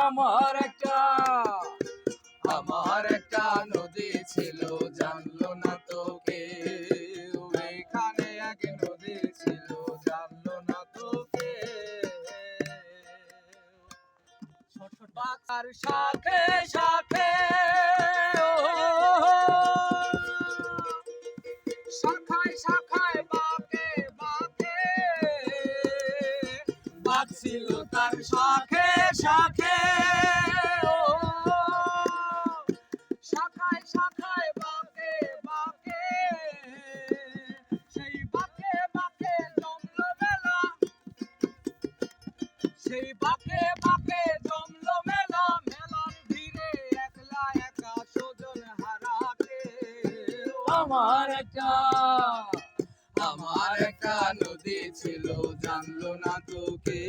আমার একটা আমার একটা নদী ছিল জানলো না তোকে এখানে এক নদী ছিল জানলো না তোকে ছোট শাখে শাখে ও, শাখায় শাখায় বাঁকে বাঁকে বাজছিল তার শাখে শাখে। আমার একটা। আমার একটা নদী ছিল, জানলো না তোকে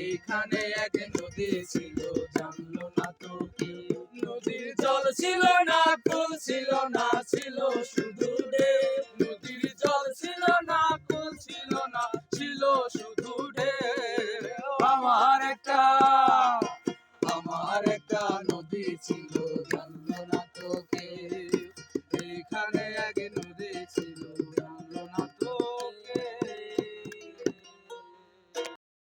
এইখানে এক নদী ছিল, জানলো না তোকে নদীর জল ছিল না কুল ছিল না, ছিল শুধু ঢেউ। নদীর জল ছিল না, ফুল ছিল না, ছিল শুধু ঢেউ। আমার একটা আমার একটা নদী ছিল